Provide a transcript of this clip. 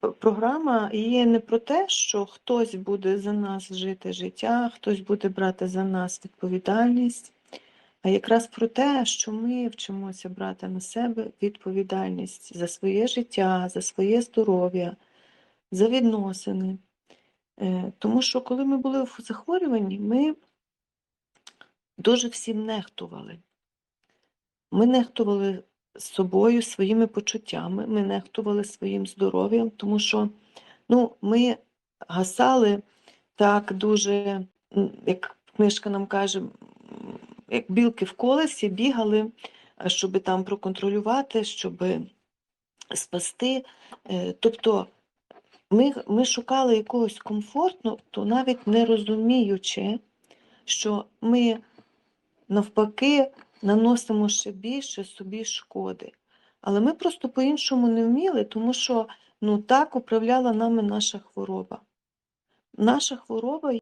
програма є не про те, що хтось буде за нас жити життя, хтось буде брати за нас відповідальність, а якраз про те, що ми вчимося брати на себе відповідальність за своє життя, за своє здоров'я, за відносини. Е, Тому що коли ми були в захворюванні, ми дуже всім нехтували. Ми нехтували собою, своїми почуттями, ми нехтували своїм здоров'ям, тому що ну, ми гасали так дуже, як книжка нам каже, як білки в колесі, бігали, щоб там проконтролювати, щоб спасти. Е, Тобто ми, ми шукали якогось комфорту, то навіть не розуміючи, що ми навпаки наносимо ще більше собі шкоди. Але ми просто по-іншому не вміли, тому що ну, так управляла нами наша хвороба. Наша хвороба